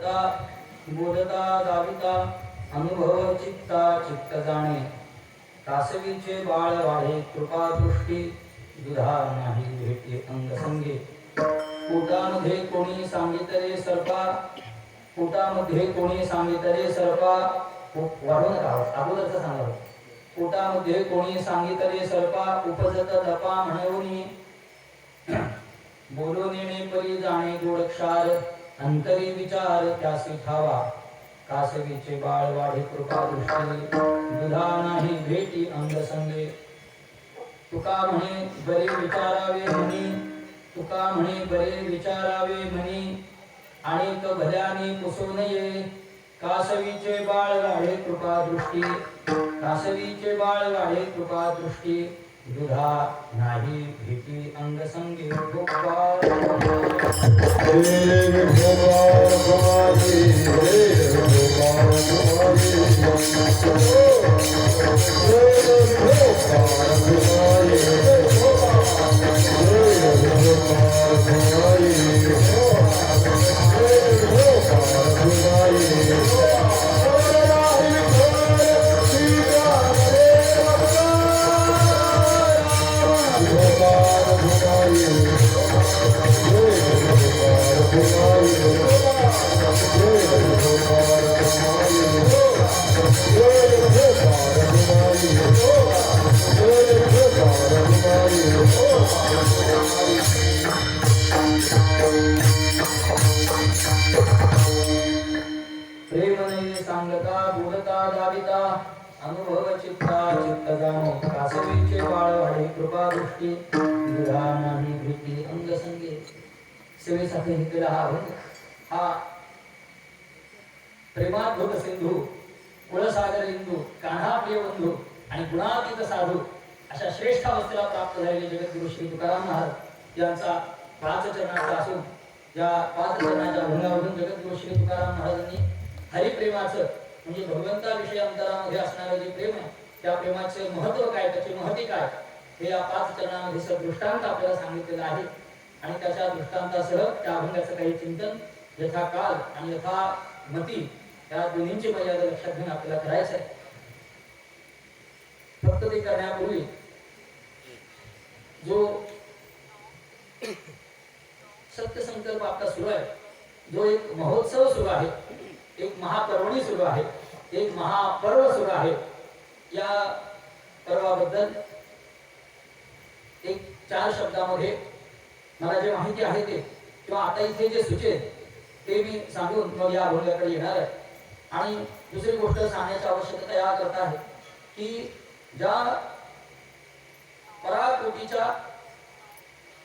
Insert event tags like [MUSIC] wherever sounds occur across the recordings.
बोधता बोधता दाविता अनुभव चित्ता चित्त जाणे. कासवीचे बाळ वाढे कृपा दृष्टी दुधा नाही भेटे अंगसंगे पोटामध्ये कोणी सांगितले सर्पा पोटामध्ये कोणी सांगितले सर्पा वाढून वाढवून राहा सांगा. पोटामध्ये कोणी सांगितले सर्पा उपजत दपा म्हणून बोलून येणे परी जाणे गोडक्षार. अंतरी विचार त्यासी ठावा. कासवीचे बाळ वाढे कृपा दृष्टी दुधा नाही भेटी अंगसंगे तुका म्हणे बरे विचारावे म्हणी. तुका म्हणे बरे विचारावे म्हणी. अनेक भल्याने पुसू नये कासवीचे बाळ वाढे कृपा दृष्टी कासवीचे बाळ वाढे कृपा दृष्टी दुधा नाही भीती अंगसंगी गोपाळ हे बोलता दाविता अनुभव चित्ता चित्त जाणो कासवीचे बाळ वाढे कृपा दृष्टी नाही भीती अंगसंगे. सेवेसाठी घेतलेला हा अभंग. हा प्रेमाद्भुत सिंधू कुळसागर इंदू कान्हा प्रिय बंधू आणि गुणातीत साधू अशा श्रेष्ठ अवस्थेला प्राप्त झालेले जगद्गुरु श्री तुकाराम महाराज यांचा पाच चरणाचा असून या पाच चरणाच्या अभंगावरून जगद्गुरु श्री तुकाराम महाराजांनी हरिप्रेमाचं म्हणजे भगवंताविषयी अंतरामध्ये असणारं जे प्रेम आहे त्या प्रेमाचे महत्त्व काय त्याची महती काय हे या पाच चरणामध्ये सदृष्टांत आपल्याला सांगितलेलं आहे. आणि त्याच्या दृष्टांतासह त्या अभंगाचं काही चिंतन यथा काल आणि यथा मती या दोन्हींची मर्यादा लक्षात घेऊन आपल्याला करायचं आहे. फक्त ते करण्यापूर्वी जो सत्यसंकल्प आपला सुरू आहे जो एक महोत्सव सुरू आहे एक महापर्वणी सुरू आहे एक महापर्व सुरू आहे. या पर्वाबद्दल एक चार शब्दामध्ये मला जे माहिती आहे ते किंवा आता इथे जे सुचेल ते मी सांगून मग या अभंगाकडे येणार आहे. आणि दुसरी गोष्ट सांगण्याची आवश्यकता या करता आहे की ज्या पराकोटीच्या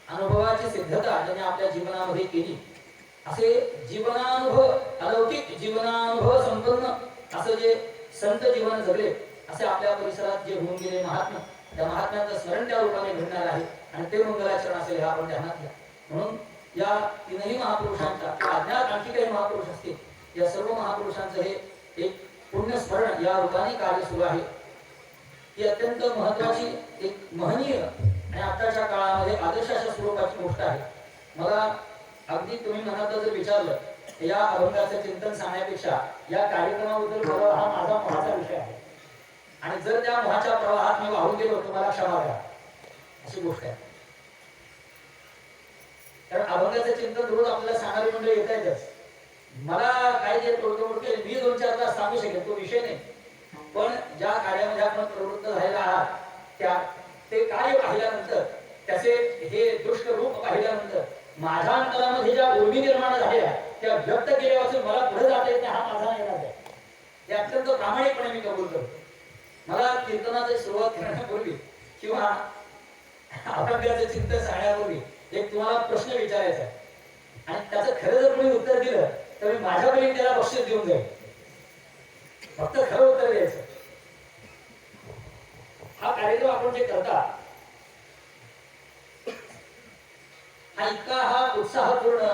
अनुभवाची सिद्धता ज्याने आपल्या जीवनामध्ये केली असे जीवनानुभव अलौकिक जीवनानुभव संपन्न असं जे संत जीवन जगले असे आपल्या परिसरात जे होऊन गेले महात्मा त्या महात्म्यांचं स्मरण त्या रूपाने घडणार आहे आणि ते मंगलाचरण असेल हे आपण ध्यानात घ्या. म्हणून या तीनही महापुरुषांचा अज्ञात आणखी काही महापुरुष असतील या सर्व महापुरुषांचं हे एक पुण्यस्मरण या रूपाने कार्य सुरू आहे. ही अत्यंत महत्वाची एक महनीय आणि आताच्या काळामध्ये आदर्शाच्या स्वरूपाची गोष्ट आहे. मला अगदी तुम्ही मनात जर विचारलं या अभंगाचं चिंतन सांगण्यापेक्षा या कार्यक्रमाबद्दल प्रवाह हा माझा मोहाचा विषय आहे. आणि जर त्या मोहाच्या प्रवाहात मी वाहून गेलो तुम्हाला मला क्षमा द्या अशी गोष्ट आहे. कारण अभंगाचं चिंतन रोज आपल्याला सांगणारी मंडळ येत आहेतच मला काही जे तोडतोड मी दोन चार तास सांगू शकेल तो विषय नाही. पण ज्या कार्यामध्ये आपण प्रवृत्त झालेला आहात त्या ते कार्य पाहिल्यानंतर त्याचे हे दृष्ट रूप पाहिल्यानंतर माझ्या अंतरामध्ये ज्या उर्मी निर्माण झाल्या त्या व्यक्त केल्यापासून मला पुढे जाता येत नाही हा माझा निर्णय आहे. हे अत्यंत प्रामाणिकपणे मी कबूल करतो. मला कीर्तनाची सुरुवात करण्यापूर्वी किंवा अभंगाचं चिंतन सांगण्यापूर्वी एक तुम्हाला प्रश्न विचारायचा आहे. आणि त्याचं खरं जर कोणी उत्तर दिलं तर मी माझ्याकडे त्याला बक्षीस देऊन जाईल फक्त खरं उत्तर द्यायचं. हा कार्यक्रम आपण जे करता हा इतका हा उत्साहपूर्ण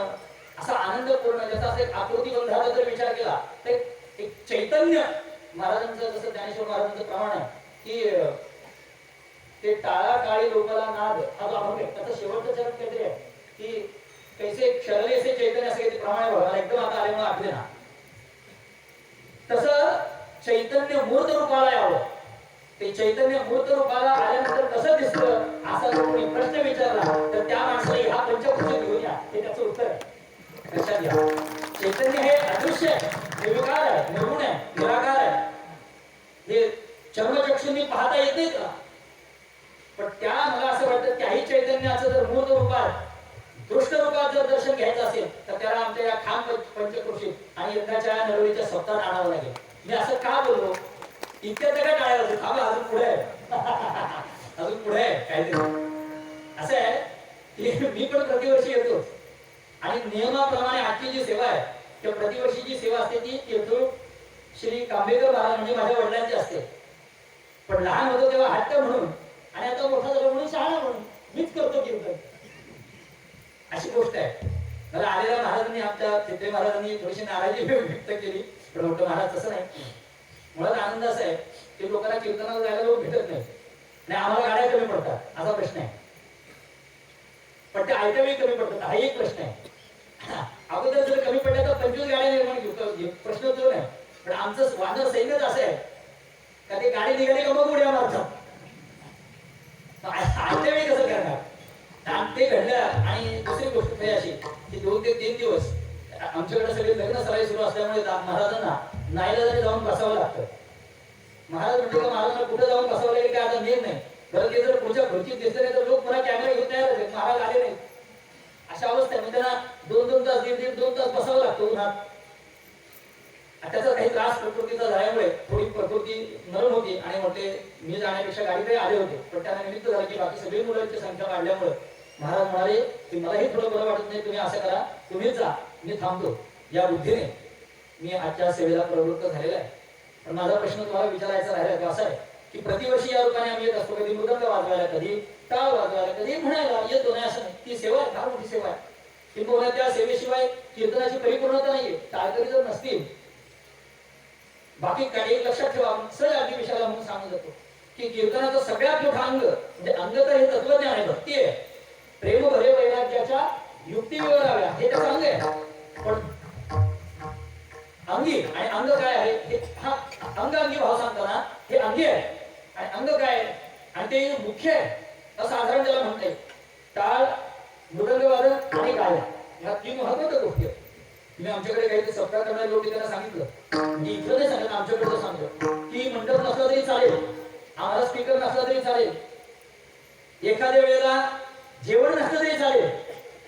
असा आनंदपूर्ण ज्याचा असं एक आकृती बंधाचा जर विचार केला तर एक चैतन्य महाराजांचं जसं ज्ञानेश्वर महाराजांचं प्रमाण आहे की ते टाळा काळी लोकाला नाद हा जो अभंग आहे त्याचं शेवटचं चरण काहीतरी आहे की कैसे क्षरले असे चैतन्य असे प्रमाण आहे बघा एकदम आता आले मला आठवे ना. तसं चैतन्य मूर्त रूपाला यावं. ते चैतन्य मूर्त रूपाला आल्यानंतर कसं दिसतं? असा जर कोणी प्रश्न विचारला तर त्या माणसाला हा पंचकृषी घेऊन या हे त्याचं उत्तर आहे. लक्षात घ्या. चैतन्य हे अदृश्य आहे निर्विकार आहे निर्गुण आहे निराकार आहे. हे चर्मचक्षुंनी पाहता येते का? पण त्या मला असं वाटतं त्याही चैतन्याचं जर मूर्त रूपात दृष्ट रूपात जर दर्शन घ्यायचं असेल तर त्याला आमच्या या खाम पंच- पंचकृषीत आणि यंदाच्या नरवळीच्या सप्ताहात आणावं लागेल. मी असं का बोललो? इतक्या काय टाळ्या होते थांबा अजून पुढे आहे. [LAUGHS] पुढे आहे काहीतरी. असं आहे की मी पण प्रतिवर्षी येतो. आणि नियमाप्रमाणे आजची जी सेवा आहे त्या प्रतिवर्षी जी सेवा असते ती येतो श्री कांबेकर महाराज म्हणजे माझ्या वडिलांची असते. पण लहान होतो तेव्हा हट्ट म्हणून आणि आता मोठा झाला म्हणून शहाणा म्हणून मीच करतो कीर्तन. अशी गोष्ट आहे. मला आलेल्या महाराजांनी आमच्या चित्रे महाराजांनी थोडीशी नाराजी [LAUGHS] व्यक्त केली. पण मोठं महाराज तसं नाही. मुळात आनंद असा आहे की लोकांना कीर्तनाला जायला लोक भेटत नाही नाही आम्हाला गाड्या कमी पडतात. असा प्रश्न आहे. पण ते आयटमही कमी पडतात. हा एक प्रश्न आहे. [COUGHS] अगोदर जर कमी पडल्या तर पंचवीस गाड्या निर्माण घेऊ प्रश्न तो नाही. पण आमचं वानर सैन्यच असं आहे का ते गाडी निघाली का मग उड्या मारतात. आयत्या वेळी कसं करणार? ते घडलं आणि दुसरी गोष्ट म्हणजे अशी की दोन ते तीन दिवस आमच्याकडे सगळे लग्न सराई सुरू असल्यामुळे महाराजांना नाईला जरी जाऊन बसावं लागतं. महाराज म्हणतो महाराजांना कुठे जाऊन बसावं लागेल काय आता नेत नाही. ते जर पुढच्या खुर्चीत दिसलं नाही तर लोक पुन्हा कॅमेरा घेऊन तयार होते महाराज आले नाही अशा अवस्था म्हणजे त्यांना दोन दोन तास दीड दीड दोन तास बसावं लागतो उन्हात. त्याचा काही त्रास प्रकृतीचा झाल्यामुळे थोडी प्रकृती नरम होती आणि म्हटले मी जाण्यापेक्षा गाडीकडे आले होते. पण त्यांना निमित्त झालं की बाकी सगळी मुलांची संख्या वाढल्यामुळे. महाराज म्हणाले की मलाही थोडं बरं वाटत नाही. तुम्ही असं करा. तुम्ही जा. मी थांबतो. या बुद्धीने मी आजच्या सेवेला प्रवृत्त झालेला आहे. पण माझा प्रश्न तुम्हाला विचारायचा राहिला तो असा आहे की प्रतिवर्षी या रूपाने आम्ही येत असतो कधी मृदंग वाजवायला कधी टाळ वाजवायला कधी म्हणायला येतो नाही असं नाही. ती सेवा आहे फार मोठी सेवा आहे. किंबहुना त्या सेवेशिवाय कीर्तनाची परिपूर्णता नाहीये टाळकरी जर नसतील बाकी काही एक लक्षात ठेवा आपण सहज अगदी विषयाला म्हणून सांगू जातो की कीर्तनाचं सगळ्यात मोठं अंग म्हणजे अंग तर हे तत्वज्ञान आहे भक्ती आहे. प्रेम भरे वैराग्याच्या युक्ती विवराव्या हे त्याचं अंग आहे. पण अंगी. आणि अंग काय आहे? हे हा अंग अंगी भाव सांगताना हे अंगी आहे. आणि अंग काय आहे? आणि ते मुख्य आहे. असं असाधारण त्याला म्हणता येईल. टाळ आणि गायन ह्या तीन महत्त्वाच्या गोष्टी आहेत. मी आमच्याकडे काही ते सप्ताह करणारे लोक त्यांना सांगितलं. मी इथं नाही सांगितलं आमच्याकडे सांगतो. की मंडप नसला तरी चालेल. आम्हाला स्पीकर नसला तरी चालेल. एखाद्या वेळेला जेवण नसलं तरी चालेल.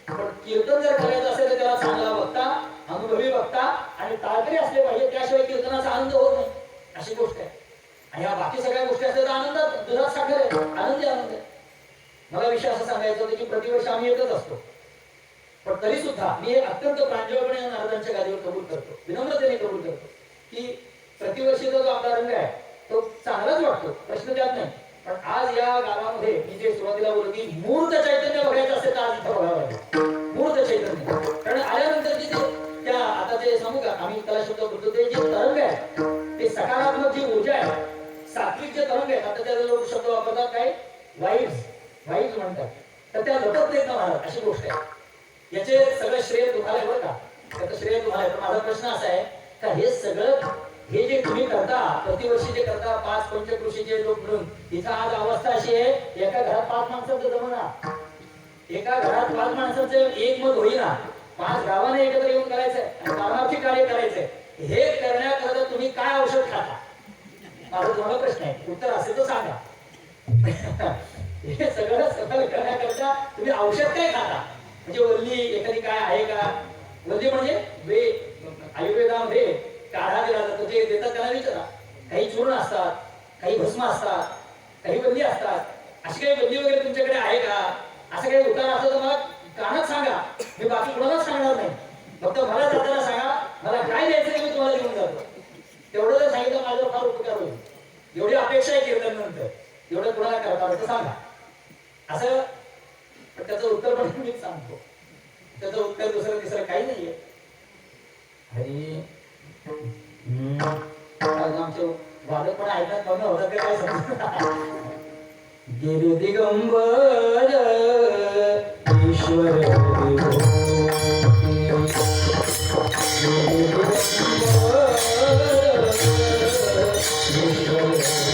पण कीर्तन जर करायचं असेल तर त्याला चांगला आणि ताळकरी असले पाहिजे त्याशिवाय कीर्तनाचा आनंद होत नाही. अशी गोष्ट आहे. आणि या बाकी सगळ्या गोष्टी असल्या तर आनंदात दुधात साखर आहे. आनंदी आनंद आहे. मला विषय असं सांगायचा होता की प्रतिवर्ष आम्ही येतच असतो. पण तरी सुद्धा मी हे अत्यंत प्रांजळपणे नारदांच्या गादीवर कबूल करतो. विनम्रतेने कबूल करतो. की प्रतिवर्षीचा जो आपला रंग आहे तो चांगलाच वाटतो. प्रश्न त्यात नाही. पण आज या गावामध्ये मी जे सुरुवातीला बोललो की मूर्त चैतन्य बघायचं असेल तर आज इथं बघावं लागेल. त्याला लोक शब्द वापरतात काय? वाईब्स वाईब्स म्हणतात. तर त्या लपत नाहीत ना महाराज अशी गोष्ट आहे. याचे सगळं श्रेय तुम्हाला आहे बरं का? त्याचं श्रेय तुम्हाला आहे. पण माझा प्रश्न असा आहे का हे सगळं हे जे तुम्ही करता प्रतिवर्षी जे करता पाच पंचकृषीचे लोक म्हणून इथं आज अवस्था अशी आहे एका घरात पाच माणसांचं जमना. एका घरात पाच माणसांचं एक मत होईना. पाच गावाने एकत्र येऊन करायचंय आणि कार्य करायचंय. हे करण्याकरता तुम्ही काय औषध खाता? माझा तुम्हाला प्रश्न आहे. उत्तर असेल तर सांगा. [LAUGHS] हे सगळं सफल करण्याकरता तुम्ही औषध काय खाता? म्हणजे वल्ली एखादी काय आहे का? वल्ली म्हणजे वे आयुर्वेदामध्ये काढा दिला जातो. ते देतात त्यांना विचारा. काही चूर्ण असतात काही भस्म असतात काही वल्ली असतात. अशी काही वल्ली वगैरे तुमच्याकडे आहे का? असं काही उतार असलं तर मला कानात सांगा. मी बाकी कोणालाच सांगणार नाही. फक्त मला जाताना सांगा. मला काय द्यायचं मी तुम्हाला घेऊन जातो. तेवढं जर सांगितलं माझ्यावर फार उपकार होईल. एवढी अपेक्षा आहे कीर्तन एवढं कुणाला करता असं सांगा. असं पण त्याचं उत्तर पण मीच सांगतो. त्याचं उत्तर दुसरं तिसरं काही नाहीये. हरी आमचे वादक पण ऐकत बघणं होतं ते काय समजत गिरी दिगंबर ईश्वर Oh,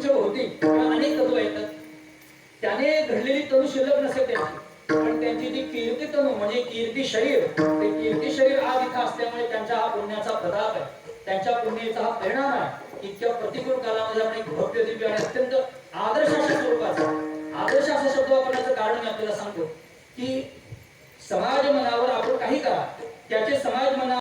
पंचभौती किंवा अनेक तत्व येतात. त्याने घडलेली तनु शिल्लक नसेल त्याची. पण त्यांची जी कीर्ती तनु म्हणजे कीर्ती शरीर ते कीर्ती शरीर आज इथं असल्यामुळे त्यांचा हा पुण्याचा प्रताप आहे. त्यांच्या पुण्याचा हा परिणाम आहे. इतक्या प्रतिकूल कालामध्ये आपण एक भव्य दिव्य आणि अत्यंत आदर्श अशा स्वरूपाचा आदर्श असा शब्द वापरण्याचं कारण मी आपल्याला सांगतो की समाज मनावर आपण काही करा. त्याचे समाज मना